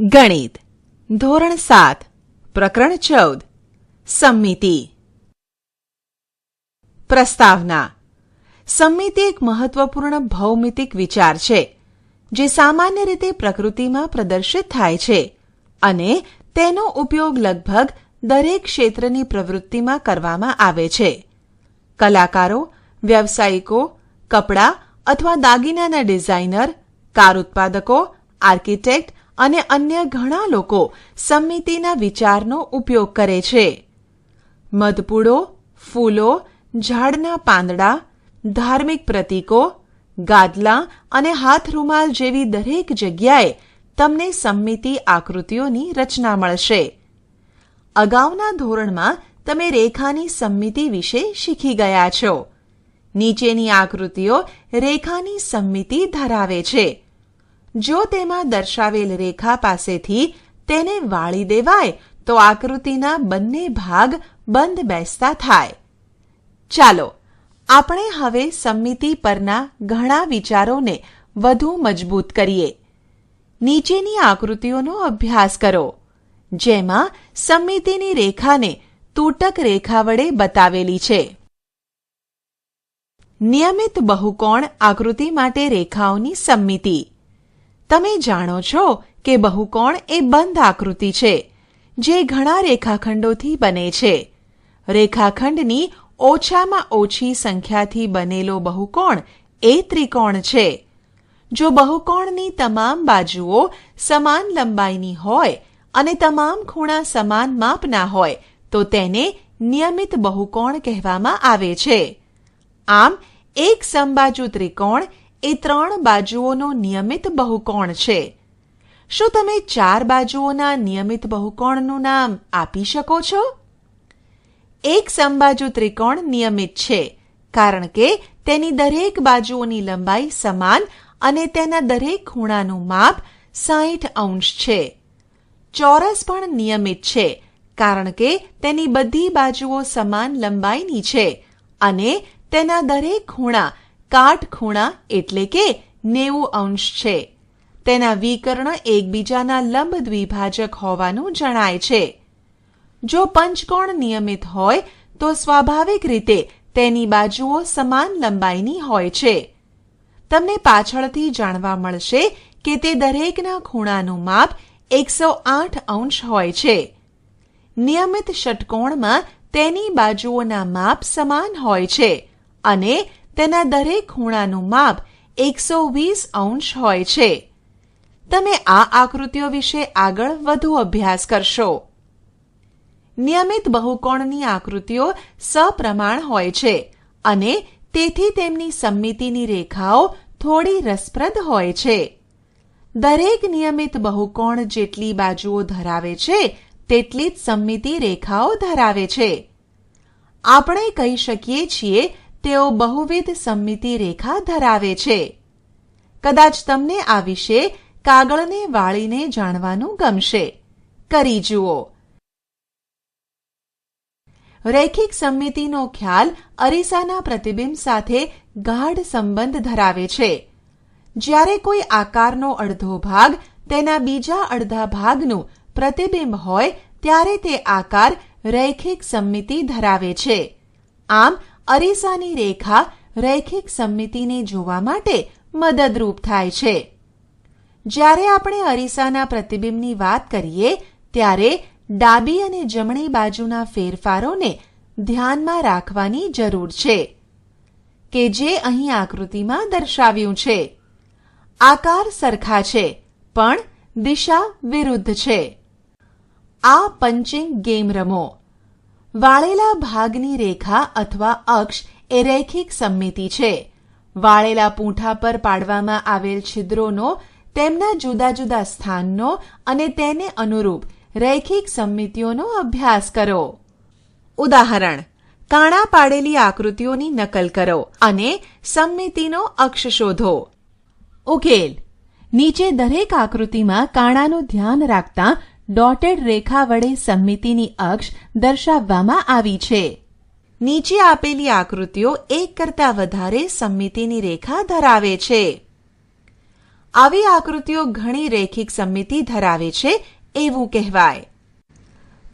ગણિત. ધોરણ સાત. પ્રકરણ ચૌદ. સંમિતિ. પ્રસ્તાવના. સંમિતિ એક મહત્વપૂર્ણ ભૌમિતિક વિચાર છે, જે સામાન્ય રીતે પ્રકૃતિમાં પ્રદર્શિત થાય છે અને તેનો ઉપયોગ લગભગ દરેક ક્ષેત્રની પ્રવૃત્તિમાં કરવામાં આવે છે. કલાકારો, વ્યવસાયિકો, કપડાં અથવા દાગીનાના ડિઝાઇનર કાર ઉત્પાદકો આર્કિટેક્ટ અને અન્ય ઘણા લોકો સંમિતિના વિચારનો ઉપયોગ કરે છે. મધપૂડો, ફૂલો, ઝાડના પાંદડા, ધાર્મિક પ્રતીકો, ગાદલા અને હાથરૂમાલ જેવી દરેક જગ્યાએ તમને સંમિતિ આકૃતિઓની રચના મળશે. અગાઉના ધોરણમાં તમે રેખાની સંમિતિ વિશે શીખી ગયા છો. નીચેની આકૃતિઓ રેખાની સંમિતિ ધરાવે છે. જો તેમાં દર્શાવેલ રેખા પાસેથી તેને વાળી દેવાય, તો આકૃતિના બંને ભાગ બંધ બેસતા થાય. ચાલો, આપણે હવે સંમિતિ પરના ઘણા વિચારોને વધુ મજબૂત કરીએ. નીચેની આકૃતિઓનો અભ્યાસ કરો, જેમાં સંમિતિની રેખાને તૂટક રેખા વડે બતાવેલી છે. નિયમિત બહુકોણ આકૃતિ માટે રેખાઓની સંમિતિ. તમે જાણો છો કે બહુકોણ એ બંધ આકૃતિ છે, જે ઘણા રેખાખંડોથી બને છે. રેખાખંડની ઓછામાં ઓછી સંખ્યાથી બનેલો બહુકોણ એ ત્રિકોણ છે. જો બહુકોણની તમામ બાજુઓ સમાન લંબાઈની હોય અને તમામ ખૂણા સમાન માપના હોય, તો તેને નિયમિત બહુકોણ કહેવામાં આવે છે. આમ, એક સમબાજુ ત્રિકોણ એ ત્રણ બાજુઓનો નિયમિત બહુકોણ છે. શું તમે ચાર બાજુઓના નિયમિત બહુકોણનું નામ આપી શકો છો? એક સમબાજુ ત્રિકોણ નિયમિત છે, કારણ કે તેની દરેક બાજુઓની લંબાઈ સમાન અને તેના દરેક ખૂણાનું માપ સાહીઠ અંશ છે. ચોરસ પણ નિયમિત છે, કારણ કે તેની બધી બાજુઓ સમાન લંબાઈની છે અને તેના દરેક ખૂણા કાટખૂણા એટલે કે નેવું અંશ છે. તેના વિકર્ણ એકબીજાના લંબ દ્વિભાજક હોવાનું જણાય છે. જો પંચકોણ નિયમિત હોય, તો સ્વાભાવિક રીતે તેની બાજુઓ સમાન લંબાઈની હોય છે. તમને પાછળથી જાણવા મળશે કે તે દરેકના ખૂણાનું માપ એકસો આઠ અંશ હોય છે. નિયમિત ષટકોણમાં તેની બાજુઓના માપ સમાન હોય છે અને તેના દરેક ખૂણાનું માપ એકસો વીસ અંશ હોય છે. તમે આ આકૃતિઓ વિશે આગળ વધુ અભ્યાસ કરશો. નિયમિત બહુકોણની આકૃતિઓ સપ્રમાણ હોય છે અને તેથી તેમની સંમિતિની રેખાઓ થોડી રસપ્રદ હોય છે. દરેક નિયમિત બહુકોણ જેટલી બાજુઓ ધરાવે છે, તેટલી જ સંમિતિ રેખાઓ ધરાવે છે. આપણે કહી શકીએ છીએ તેઓ બહુવિધ સંમિતિ રેખા ધરાવે છે. કદાચ તમને આ વિશે કાગળને વાળીને જાણવાનું ગમશે. કરી જુઓ. રૈખિક સંમિતિનો ખ્યાલ અરીસાના પ્રતિબિંબ સાથે ગાઢ સંબંધ ધરાવે છે. જ્યારે કોઈ આકારનો અડધો ભાગ તેના બીજા અડધા ભાગનું પ્રતિબિંબ હોય, ત્યારે તે આકાર રૈખિક સંમિતિ ધરાવે છે. આમ અરીસાની રેખા રૈખિક સંમિતિને જોવા માટે મદદરૂપ થાય છે. જ્યારે આપણે અરીસાના પ્રતિબિંબની વાત કરીએ, ત્યારે ડાબી અને જમણી બાજુના ફેરફારોને ધ્યાનમાં રાખવાની જરૂર છે, કે જે અહીં આકૃતિમાં દર્શાવ્યું છે. આકાર સરખા છે, પણ દિશા વિરુદ્ધ છે. આ પંચિંગ ગેમ રમો. વાળેલા ભાગની રેખા અથવા અક્ષ એ રૈખિક સંમિતિ છે. વાળેલા પૂંઠા પર પાડવામાં આવેલ છિદ્રોનો, તેમના જુદા જુદા સ્થાનનો અને તેને અનુરૂપ રૈખિક સંમિતિઓનો અભ્યાસ કરો. ઉદાહરણ, કાણા પાડેલી આકૃતિઓની નકલ કરો અને સંમિતિનો અક્ષ શોધો. ઉકેલ, નીચે દરેક આકૃતિમાં કાણાનું ધ્યાન રાખતા ડોટેડ રેખા વડે સંમિતિની અક્ષ દર્શાવવામાં આવી છે. નીચે આપેલી આકૃતિઓ એક કરતાં વધારે સંમિતિની રેખા ધરાવે છે. આવી આકૃતિઓ ઘણી રેખિક સમમિતિ ધરાવે છે એવું કહેવાય.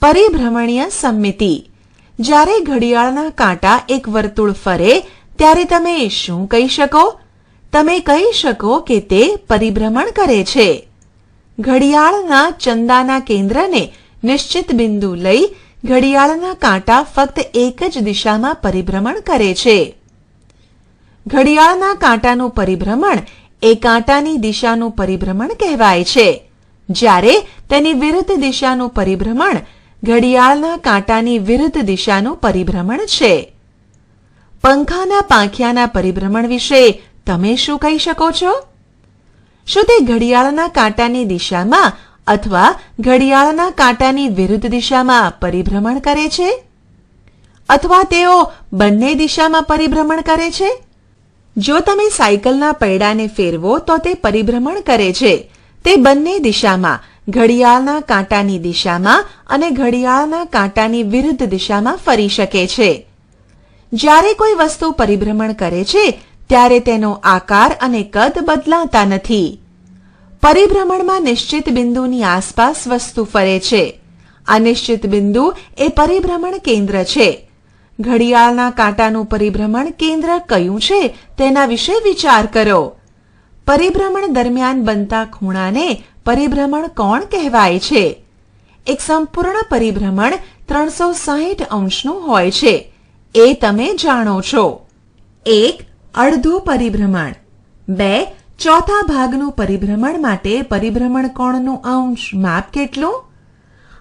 પરિભ્રમણીય સમમિતિ જ્યારે ઘડિયાળના કાંટા એક વર્તુળ ફરે, ત્યારે તમે શું કહી શકો? તમે કહી શકો કે તે પરિભ્રમણ કરે છે. ઘડિયાળના ચંદાના કેન્દ્રને નિશ્ચિત બિંદુ લઈ ઘડિયાળના કાંટા ફક્ત એક જ દિશામાં પરિભ્રમણ કરે છે. ઘડિયાળના કાંટાનું પરિભ્રમણ એ કાંટાની દિશાનું પરિભ્રમણ કહેવાય છે. જ્યારે તેની વિરુદ્ધ દિશાનું પરિભ્રમણ ઘડિયાળના કાંટાની વિરુદ્ધ દિશાનું પરિભ્રમણ છે. પંખાના પાંખિયાના પરિભ્રમણ વિશે તમે શું કહી શકો છો? શું તે ઘડિયાળના કાંટાની દિશામાં અથવા ઘડિયાળના કાંટાની વિરુદ્ધ દિશામાં પરિભ્રમણ કરે છે? અથવા તેઓ બંને દિશામાં પરિભ્રમણ કરે છે? જો તમે સાયકલના પૈડાને ફેરવો તો તે પરિભ્રમણ કરે છે. તે બંને દિશામાં, ઘડિયાળના કાંટાની દિશામાં અને ઘડિયાળના કાંટાની વિરુદ્ધ દિશામાં ફરી શકે છે. જ્યારે કોઈ વસ્તુ પરિભ્રમણ કરે છે ત્યારે તેનો આકાર અને કદ બદલાતા નથી. પરિભ્રમણમાં નિશ્ચિત બિંદુની આસપાસ વસ્તુ ફરે છે. આ નિશ્ચિત બિંદુ એ પરિભ્રમણ કેન્દ્ર છે. ઘડિયાળના કાંટાનું પરિભ્રમણ કેન્દ્ર કયું છે તેના વિશે વિચાર કરો. પરિભ્રમણ દરમિયાન બનતા ખૂણાને પરિભ્રમણ કોણ કહેવાય છે? એક સંપૂર્ણ પરિભ્રમણ ત્રણસો સાહીઠ અંશનું હોય છે. એ તમે જાણો છો. એક અડધું પરિભ્રમણ. બે, ચોથા ભાગનું પરિભ્રમણ માટે પરિભ્રમણ કોણનું અંશ માપ કેટલું?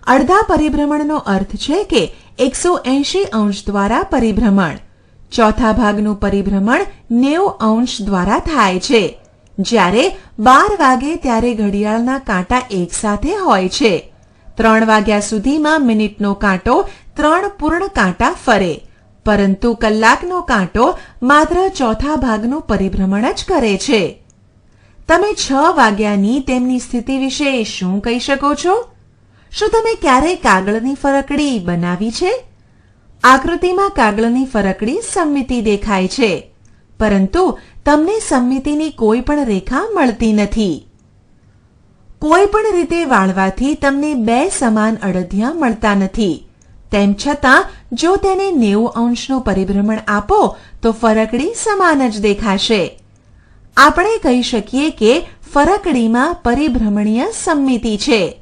અડધા પરિભ્રમણનો અર્થ છે કે એકસો એંશી અંશ દ્વારા પરિભ્રમણ. ચોથા ભાગનું પરિભ્રમણ નેવું અંશ દ્વારા થાય છે. જ્યારે બાર વાગે ત્યારે ઘડિયાળના કાંટા એકસાથે હોય છે. ત્રણ વાગ્યા સુધીમાં મિનિટનો કાંટો ત્રણ પૂર્ણ કાંટા ફરે. પરંતુ કલાકનો કાંટો માત્ર ચોથા ભાગનું પરિભ્રમણ જ કરે છે. તમે છ વાગ્યાની તેમની સ્થિતિ વિશે શું કહી શકો છો? શું તમે ક્યારેય કાગળની ફરકડી બનાવી છે? આકૃતિમાં કાગળની ફરકડી સંમિતિ દેખાય છે, પરંતુ તમને સંમિતિની કોઈ પણ રેખા મળતી નથી. કોઈ પણ રીતે વાળવાથી તમને બે સમાન અડધિયા મળતા નથી. તેમ છતાં, જો તેને નેવું અંશનું પરિભ્રમણ આપો, તો ફરકડી સમાન જ દેખાશે. આપણે કહી શકીએ કે ફરકડીમાં પરિભ્રમણીય સંમિતિ છે.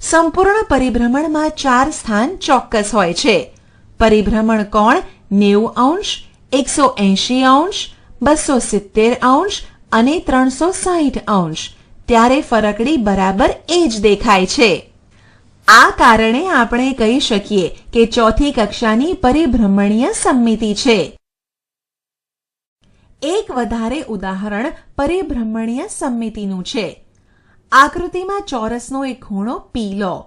સંપૂર્ણ પરિભ્રમણમાં ચાર સ્થાન ચોક્કસ હોય છે. પરિભ્રમણ કોણ? નેવું અંશ, એકસો એંશી અંશ, બસો સિત્તેર અંશ અને ત્રણસો સાહીઠ અંશ. ત્યારે ફરકડી બરાબર એ જ દેખાય છે. આ કારણે આપણે કહી શકીએ કે ચોથી કક્ષાની પરિભ્રમણીય સમિતિ છે. એક વધારે ઉદાહરણ પરિભ્રમણીય સમિતિનું છે. આકૃતિમાં ચોરસનો એક ખૂણો પી લો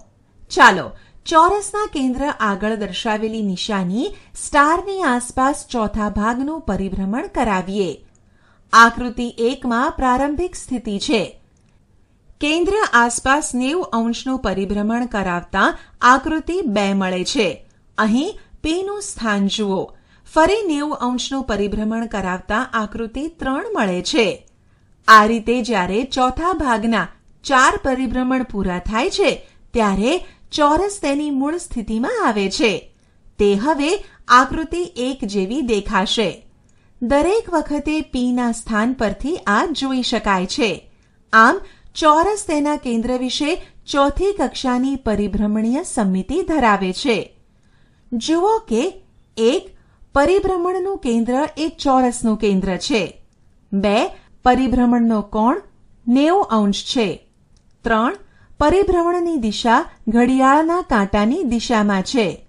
ચાલો, ચોરસના કેન્દ્ર આગળ દર્શાવેલી નિશાની સ્ટારની આસપાસ ચોથા ભાગનું પરિભ્રમણ કરાવીએ. આકૃતિ એકમાં પ્રારંભિક સ્થિતિ છે. કેન્દ્ર આસપાસ નેવું અંશનું પરિભ્રમણ કરાવતા આકૃતિ બે મળે છે. અહીં પીનું સ્થાન જુઓ. ફરી નેવું અંશનું પરિભ્રમણ કરાવતા આકૃતિ ત્રણ મળે છે. આ રીતે જ્યારે ચોથા ભાગના ચાર પરિભ્રમણ પૂરા થાય છે, ત્યારે ચોરસ તેની મૂળ સ્થિતિમાં આવે છે. તે હવે આકૃતિ એક જેવી દેખાશે. દરેક વખતે પીના સ્થાન પરથી આ જોઈ શકાય છે. આમ ચોરસ તેના કેન્દ્ર વિશે ચોથી કક્ષાની પરિભ્રમણીય સમિતિ ધરાવે છે. જુઓ કે એક, પરિભ્રમણનું કેન્દ્ર એ ચોરસનું કેન્દ્ર છે. બે, પરિભ્રમણનો કોણ નેવું અંશ છે. ત્રણ, પરિભ્રમણની દિશા ઘડિયાળના કાંટાની દિશામાં છે.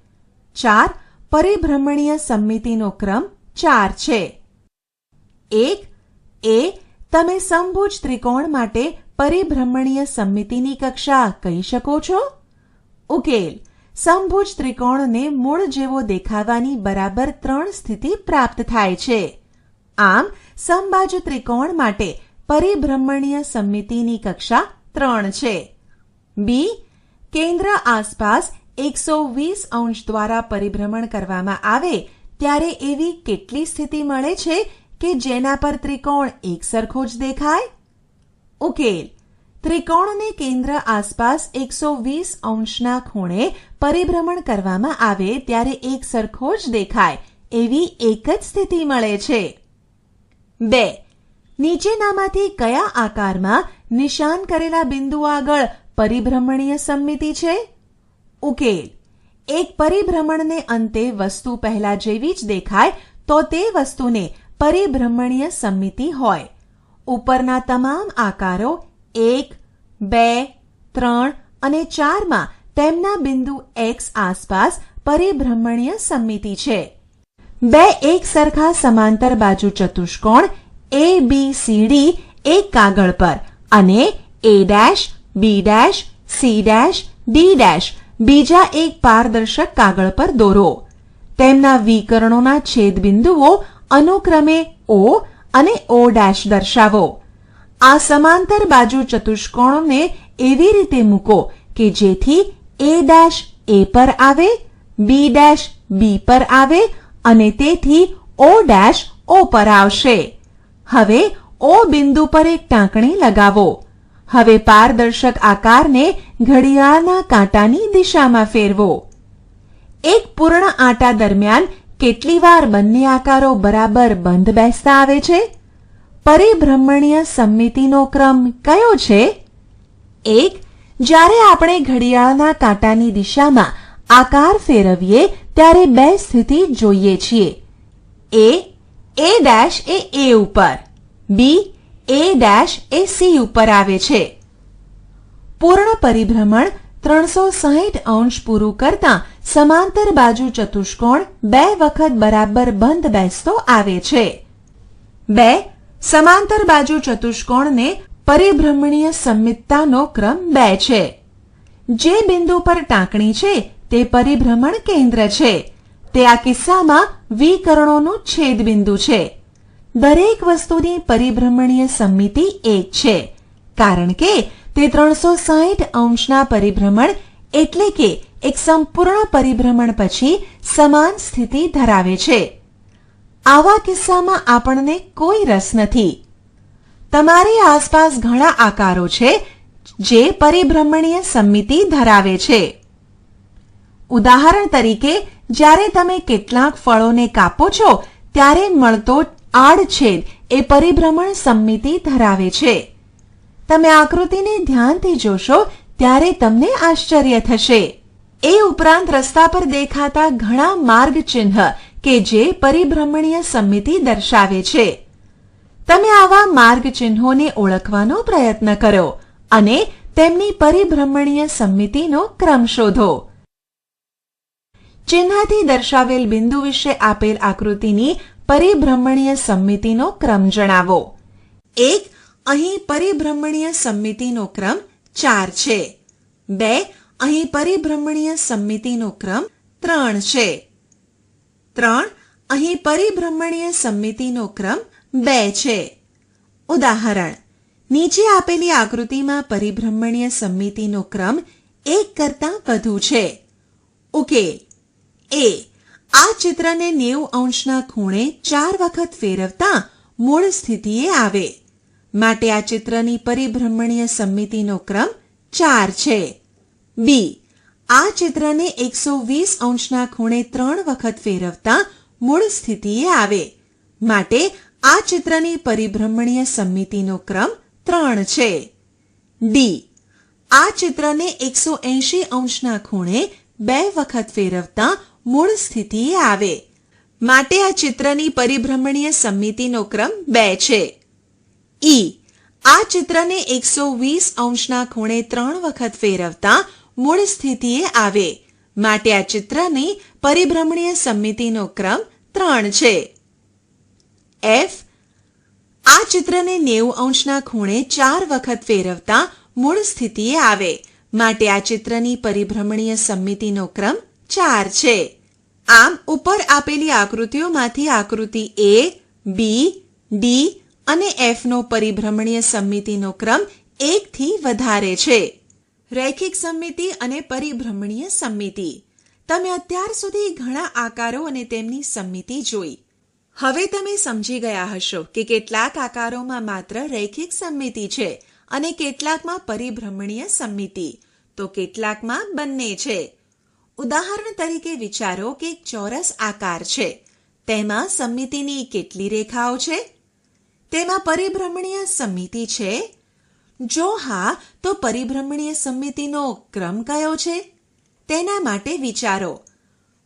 ચાર, પરિભ્રમણીય સમિતિનો ક્રમ ચાર છે. એક, એ, તમે સંભુજ ત્રિકોણ માટે પરિભ્રમણીય સમિતિની કક્ષા કહી શકો છો? ઉકેલ. સમભુજ ત્રિકોણને મૂળ જેવો દેખાવાની બરાબર ત્રણ સ્થિતિ પ્રાપ્ત થાય છે. આમ સમબાજુ ત્રિકોણ માટે પરિભ્રમણીય સમિતિની કક્ષા ત્રણ છે. બી. કેન્દ્ર આસપાસ એકસો વીસ અંશ દ્વારા પરિભ્રમણ કરવામાં આવે ત્યારે એવી કેટલી સ્થિતિ મળે છે કે જેના પર ત્રિકોણ એકસરખો જ દેખાય? ઉકેલ. ત્રિકોણને કેન્દ્ર આસપાસ એકસો વીસ અંશના ખૂણે પરિભ્રમણ કરવામાં આવે ત્યારે એક સરખો જ દેખાય. એવી એક જ સ્થિતિ મળે છે. બે. નીચેનામાંથી કયા આકારમાં નિશાન કરેલા બિંદુ આગળ પરિભ્રમણીય સમમિતિ છે? ઉકેલ. એક પરિભ્રમણને અંતે વસ્તુ પહેલા જેવી જ દેખાય તો તે વસ્તુને પરિભ્રમણીય સમમિતિ હોય. ઉપરના તમામ આકારો એક, બે, ત્રણ અને ચારમાં તેમના બિંદુ એક્સ આસપાસ પરિભ્રમણીય સમિતિ છે. બે એક સરખા સમાંતર બાજુ ચતુષ્કોણ એ બી સી ડી એક કાગળ પર અને A dash B dash C dash D dash બીજા એક પારદર્શક કાગળ પર દોરો. તેમના વિકર્ણોના છેદબિંદુઓ અનુક્રમે ઓ અને ઓ ડેશ દર્શાવો. આ સમાંતર બાજુ ચતુષ્કોણોને એવી રીતે મૂકો કે જેથી એ ડેશ એ પર આવે, બી ડેશ બી પર આવે અને તેથી ઓ ડેશ ઓ પર આવશે. હવે ઓ બિંદુ પર એક ટાંકણી લગાવો. હવે પારદર્શક આકારને ઘડિયાળના કાંટાની દિશામાં ફેરવો. એક પૂર્ણ આંટા દરમિયાન કેટલી વાર બંને આકારો બરાબર બંધ બેસતા આવે છે? પરિભ્રમણીય સંમિતિનો ક્રમ કયો છે? એક, જ્યારે આપણે ઘડિયાળના કાંટાની દિશામાં આકાર ફેરવીએ, ત્યારે બે સ્થિતિ જોઈએ છીએ. એ એ ડેશ એ એ ઉપર. બી, એ ડેશ એ સી ઉપર આવે છે. પૂર્ણ પરિભ્રમણ ત્રણસો સાહીઠ અંશ પૂરું કરતા સમાંતર બાજુ ચતુષ્કોણ બે વખત બરાબર બંધ બેસતો આવે છે. બે, સમાંતર બાજુ ચતુષ્કોણને પરિભ્રમણીય સંમિતતાનો ક્રમ બે છે. જે બિંદુ પર ટાંકણી છે, તે પરિભ્રમણ કેન્દ્ર છે. તે આ કિસ્સામાં વિકર્ણોનું છેદ બિંદુ છે. દરેક વસ્તુની પરિભ્રમણીય સંમિતિ એક છે, કારણ કે તે ત્રણસો સાહીઠ અંશના પરિભ્રમણ એટલે કે એક સંપૂર્ણ પરિભ્રમણ પછી સમાન સ્થિતિ ધરાવે છે. આવા કિસ્સામાં આપણને કોઈ રસ નથી. તમારી આસપાસ ઘણા આકારો છે જે પરિભ્રમણીય સંમિતિ ધરાવે છે. ઉદાહરણ તરીકે, જ્યારે તમે કેટલાક ફળોને કાપો છો, ત્યારે મળતો આડછેદ એ પરિભ્રમણ સંમિતિ ધરાવે છે. તમે આકૃતિને ધ્યાનથી જોશો, ત્યારે તમને આશ્ચર્ય થશે. એ ઉપરાંત રસ્તા પર દેખાતા ઘણા માર્ગ ચિહ્ન કે જે પરિભ્રમણીય સમિતિ દર્શાવે છે. તમે આવા માર્ગ ચિહ્નોને ઓળખવાનો પ્રયત્ન કરો અને તેમની પરિભ્રમણીય સમિતિનો ક્રમ શોધો. ચિહ્નથી દર્શાવેલ બિંદુ વિશે આપેલ આકૃતિની પરિભ્રમણીય સમિતિનો ક્રમ જણાવો. એક અહીં પરિભ્રમણીય સંમિતિનો ક્રમ ચાર છે. બે, અહીં પરિભ્રમણીય સંમિતિનો ક્રમ ત્રણ છે. ત્રણ, અહીં પરિભ્રમણીય સંમિતિનો ક્રમ બે છે. ઉદાહરણ, નીચે આપેલી આકૃતિમાં પરિભ્રમણીય સંમિતિનો ક્રમ એક કરતાં વધુ છે. ઉકેલ, એ, આ ચિત્રને નેવું અંશના ખૂણે ચાર વખત ફેરવતા મૂળ સ્થિતિએ આવે. માટે આ ચિત્રની પરિભ્રમણીય સમિતિનો ક્રમ ચાર છે. બી આ ચિત્રને એકસો વીસ અંશના ખૂણે ત્રણ વખત ફેરવતા મૂળ સ્થિતિએ આવે. માટે આ ચિત્રની પરિભ્રમણીય સમિતિનો ક્રમ ત્રણ છે. ડી આ ચિત્રને એકસો એંશી અંશના ખૂણે બે વખત ફેરવતા મૂળ સ્થિતિએ આવે. માટે આ ચિત્રની પરિભ્રમણીય સમિતિનો ક્રમ બે છે. ઈ. આ ચિત્રને એકસો વીસ અંશના ખૂણે ત્રણ વખત ફેરવતા મૂળ સ્થિતિએ આવે. માટે આ ચિત્રની પરિભ્રમણીય સમિતિનો ક્રમ ત્રણ છે. એફ. આ ચિત્રને નેવું અંશના ખૂણે ચાર વખત ફેરવતા મૂળ સ્થિતિએ આવે. માટે આ ચિત્રની પરિભ્રમણીય સમિતિનો ક્રમ ચાર છે. આમ, ઉપર આપેલી આકૃતિઓમાંથી આકૃતિ એ, બી, ડી અને એફનો પરિભ્રમણીય સમમિતિનો ક્રમ એકથી વધારે છે. રૈખિક સમમિતિ અને પરિભ્રમણીય સમમિતિ. તમે અત્યાર સુધી ઘણા આકારો અને તેમની સમમિતિ જોઈ. હવે તમે સમજી ગયા હશો કે કેટલાક આકારોમાં માત્ર રૈખિક સમમિતિ છે અને કેટલાકમાં પરિભ્રમણીય સમમિતિ. તો કેટલાકમાં બંને છે. ઉદાહરણ તરીકે વિચારો કે એક ચોરસ આકાર છે. તેમાં સમમિતિની કેટલી રેખાઓ છે? તેમાં પરિભ્રમણીય સમિતિ છે? જો હા, તો પરિભ્રમણીય સમિતિનો ક્રમ કયો છે? તેના માટે વિચારો.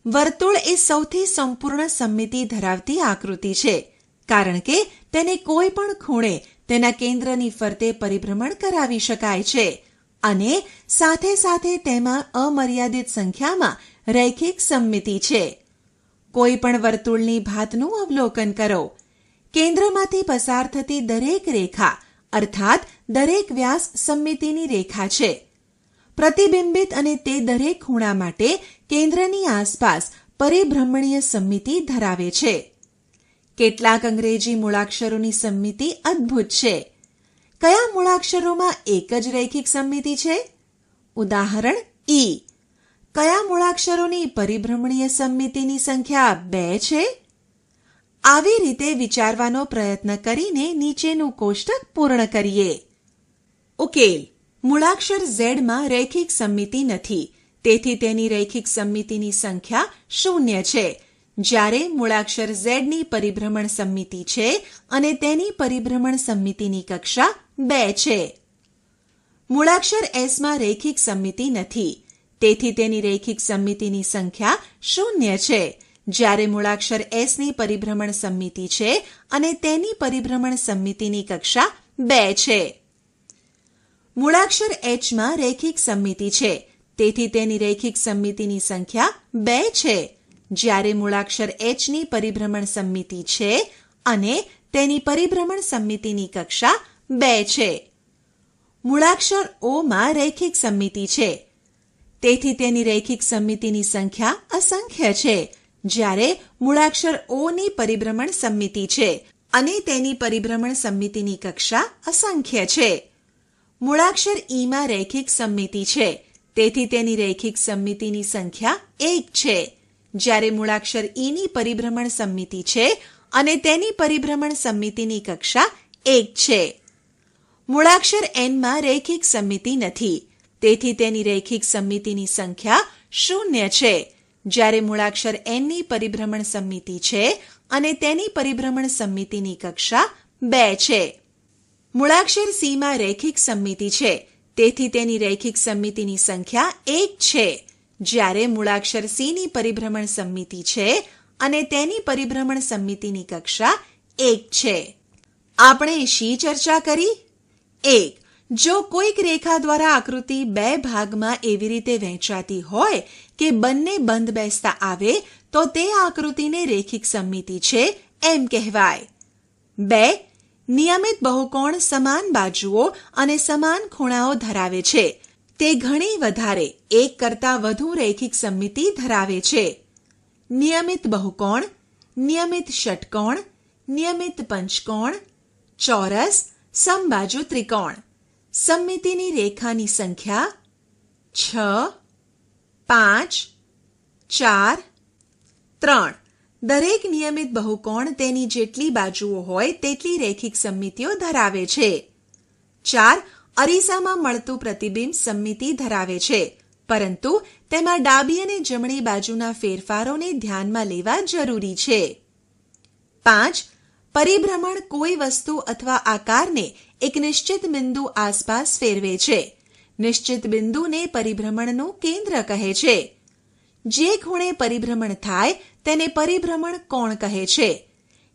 વર્તુળ એ સૌથી સંપૂર્ણ સમિતિ ધરાવતી આકૃતિ છે, કારણ કે તેને કોઈ પણ ખૂણે તેના કેન્દ્રની ફરતે પરિભ્રમણ કરાવી શકાય છે અને સાથે સાથે તેમાં અમર્યાદિત સંખ્યામાં રૈખિક સંમિતિ છે. કોઈ પણ વર્તુળની ભાતનું અવલોકન કરો. કેન્દ્રમાંથી પસાર થતી દરેક રેખા, અર્થાત દરેક વ્યાસ સંમિતિની રેખા છે. પ્રતિબિંબિત અને તે દરેક ખૂણા માટે કેન્દ્રની આસપાસ પરિભ્રમણીય સંમિતિ ધરાવે છે. કેટલાક અંગ્રેજી મૂળાક્ષરોની સંમિતિ અદ્ભુત છે. કયા મૂળાક્ષરોમાં એક જ રૈખિક સંમિતિ છે? ઉદાહરણ ઈ કયા મૂળાક્ષરોની પરિભ્રમણીય સંમિતિની સંખ્યા બે છે? આવી રીતે વિચારવાનો પ્રયત્ન કરીને નીચેનું કોષ્ટક પૂર્ણ કરીએ. ઉકેલ. મૂળાક્ષર ઝેડમાં રૈખિક સંમિતિ નથી. તેથી તેની રૈખિક સંમિતિની સંખ્યા શૂન્ય છે. જ્યારે મૂળાક્ષર ઝેડની પરિભ્રમણ સંમિતિ છે અને તેની પરિભ્રમણ સંમિતિની કક્ષા બે છે. મૂળાક્ષર એસમાં રૈખિક સંમિતિ નથી. તેથી તેની રૈખિક સંમિતિની સંખ્યા શૂન્ય છે. જ્યારે મૂળાક્ષર એસની પરિભ્રમણ સંમિતિ છે અને તેની પરિભ્રમણ સંમિતિની કક્ષા બે છે. મૂળાક્ષર એચમાં રૈખિક સંમિતિ છે. તેથી તેની રૈખિક સંમિતિની સંખ્યા બે છે. જ્યારે મૂળાક્ષર એચની પરિભ્રમણ સંમિતિ છે અને તેની પરિભ્રમણ સંમિતિની કક્ષા બે છે. મૂળાક્ષર ઓમાં રૈખિક સંમિતિ છે. તેથી તેની રૈખિક સંમિતિની સંખ્યા અસંખ્ય છે. જ્યારે મૂળાક્ષર ઓની પરિભ્રમણ સમિતિ છે અને તેની પરિભ્રમણ સમિતિની કક્ષા અસંખ્ય છે. મૂળાક્ષર ઈમાં રૈખિક સમિતિ છે. તેથી તેની રૈખિક સમિતિની સંખ્યા એક છે. જ્યારે મૂળાક્ષર ઈની પરિભ્રમણ સમિતિ છે અને તેની પરિભ્રમણ સમિતિની કક્ષા એક છે. મૂળાક્ષર એનમાં રૈખિક સમિતિ નથી. તેથી તેની રૈખિક સમિતિની સંખ્યા શૂન્ય છે. જ્યારે મૂળાક્ષર એનની પરિભ્રમણ સમિતિ છે અને તેની પરિભ્રમણ સમિતિની કક્ષા બે છે. મૂળાક્ષર સીમાં રૈખિક સમિતિ છે. તેથી તેની રૈખિક સમિતિની સંખ્યા એક છે. જ્યારે મૂળાક્ષર સીની પરિભ્રમણ સમિતિ છે અને તેની પરિભ્રમણ સમિતિની કક્ષા એક છે. આપણે શી ચર્ચા કરી? એક. જો કોઈક રેખા દ્વારા આકૃતિ બે ભાગમાં એવી રીતે વહેંચાતી હોય કે બંને બંધ બેસતા આવે, તો તે આકૃતિને રેખિક સમમિતિ છે એમ કહેવાય. બે, નિયમિત બહુકોણ સમાન બાજુઓ અને સમાન ખૂણાઓ ધરાવે છે. તે ઘણી વધારે, એક કરતાં વધુ રેખિક સમમિતિ ધરાવે છે. નિયમિત બહુકોણ, નિયમિત ષટકોણ, નિયમિત પંચકોણ, ચોરસ, સમબાજુ ત્રિકોણ. સમમિતિની રેખાની સંખ્યા છ, પાંચ, ચાર, ત્રણ. દરેક નિયમિત બહુકોણ તેની જેટલી બાજુઓ હોય તેટલી રેખિક સંમિતિઓ ધરાવે છે. ચાર. અરીસામાં મળતું પ્રતિબિંબ સંમિતિ ધરાવે છે. પરંતુ તેમાં ડાબી અને જમણી બાજુના ફેરફારોને ધ્યાનમાં લેવા જરૂરી છે. પાંચ. પરિભ્રમણ કોઈ વસ્તુ અથવા આકારને એક નિશ્ચિત બિંદુ આસપાસ ફેરવે છે. નિશ્ચિત બિંદુને પરિભ્રમણનું કેન્દ્ર કહે છે. જે ખૂણે પરિભ્રમણ થાય તેને પરિભ્રમણ કોણ કહે છે?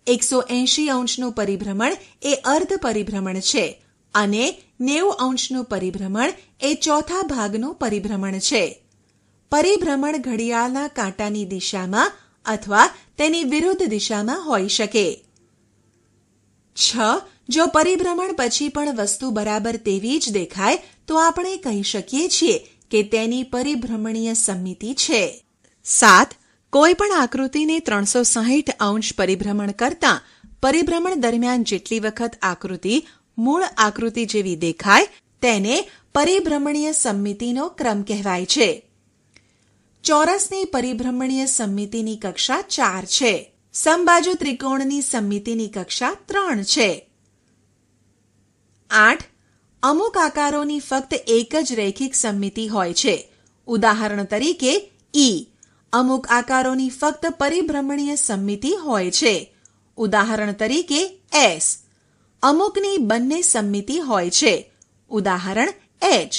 એકસો એંશી અંશનું પરિભ્રમણ એ અર્ધ પરિભ્રમણ છે અને નેવું અંશનું પરિભ્રમણ એ ચોથા ભાગનું પરિભ્રમણ છે. પરિભ્રમણ ઘડિયાળના કાંટાની દિશામાં અથવા તેની વિરુદ્ધ દિશામાં હોઈ શકે. છ, જો પરિભ્રમણ પછી પણ વસ્તુ બરાબર તેવી જ દેખાય, તો આપણે કહી શકીએ છીએ કે તેની પરિભ્રમણીય સમિતિ છે. સાત, કોઈ પણ આકૃતિને ત્રણસો સાહીઠ અંશ પરિભ્રમણ કરતા, પરિભ્રમણ દરમિયાન જેટલી વખત આકૃતિ મૂળ આકૃતિ જેવી દેખાય, તેને પરિભ્રમણીય સમિતિનો ક્રમ કહેવાય છે. ચોરસની પરિભ્રમણીય સમિતિની કક્ષા ચાર છે. સમબાજુ ત્રિકોણની સમિતિની કક્ષા ત્રણ છે. આઠ, અમુક આકારોની ફક્ત એક જ રેખિક સમિતિ હોય છે. ઉદાહરણ તરીકે ઈ અમુક આકારોની ફક્ત પરિભ્રમણીય સમિતિ હોય છે. ઉદાહરણ તરીકે એસ અમુકની બંને સમિતિ હોય છે. ઉદાહરણ એચ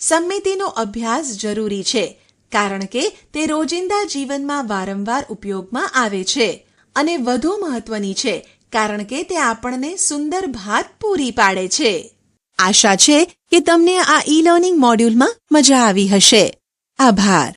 સમિતિનો અભ્યાસ જરૂરી છે, કારણ કે તે રોજિંદા જીવનમાં વારંવાર ઉપયોગમાં આવે છે. અને વધુ મહત્વની છે, કારણ કે તે આપણને સુંદર ભાત પૂરી પાડે છે. આશા છે કે તમને આ ઈ લર્નિંગ મોડ્યુલમાં મજા આવી હશે. આભાર.